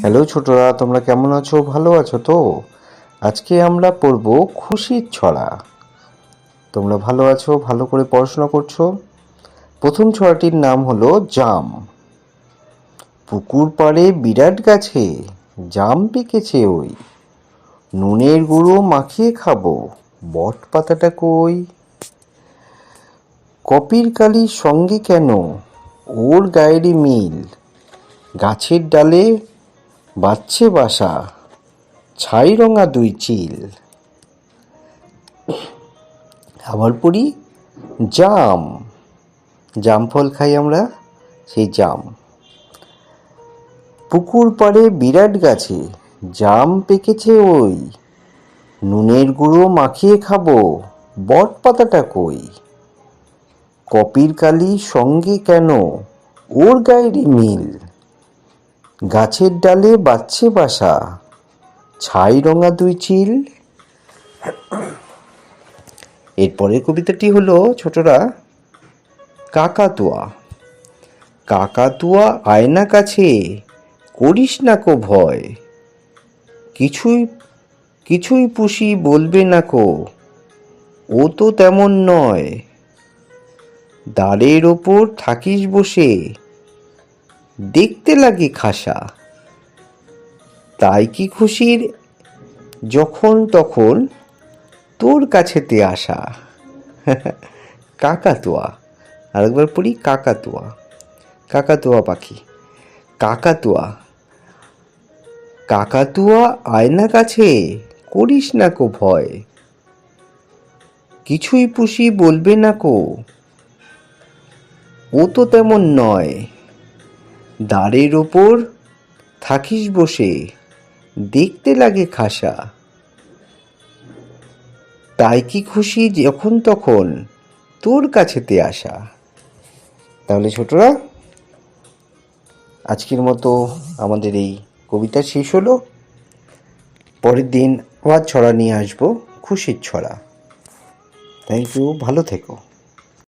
Hello ছোটরা, তোমরা কেমন আছো? ভালো আছো তো? আজকে আমরা পড়ব খুশির ছড়া। তোমরা ভালো আছো, ভালো করে পড়াশোনা করছ? প্রথম ছড়াটির নাম হলো জাম। পুকুর পাড়ে বিরাট গাছে জাম পেকেছে ওই। নুনের গুঁড়ো মাখিয়ে খাব, বট পাতাটা কই? কপির কালির সঙ্গে কেন? ওর গায়েরই মিল, গাছের ডালে বাচ্ছে বাসা, ছাই রঙা দুই চিল। আবার পড়ি, জাম। জাম ফল খাই আমরা, সেই জাম। পুকুর পাড়ে বিরাট গাছে, জাম পেকেছে ওই। নুনের গুঁড়ো মাখিয়ে খাব, বট পাতাটা কই? কপির কালি সঙ্গে কেন, ওর গায়েরই মিল। গাছের ডালে বাচ্ছে বাসা, ছাই রঙা দুই চিল। এরপরের কবিতাটি হলো ছোটরা, কাকাতুয়া। কাকাতুয়া আয়না কাছে, করিস না কো ভয়। কিছুই কিছুই পুষি বলবে না কো, ও তো তেমন নয়। দাঁড়ের ওপর থাকিস বসে দেখতে লাগে খাসা। তাই কি খুশির? যখন তখন তোর কাছেতে আসা। কাকাতুয়া, আরেকবার পড়ি কাকাতুয়া। কাকাতুয়া পাখি। কাকাতুয়া কাকাতুয়া আয়না কাছে করিস না কো ভয়। কিছুই পুষি বলবে না কো। ও তো তেমন নয়। দাঁড়ের ওপর থাকিস বসে, দেখতে লাগে খাসা। তাই কি খুশি যখন তখন তোর কাছেতে আসা। তাহলে ছোটরা, আজকের মতো আমাদের এই কবিতা শেষ হলো। পরের দিন আবার ছড়া নিয়ে আসব, খুশির ছড়া। থ্যাংক ইউ ভালো থেকো।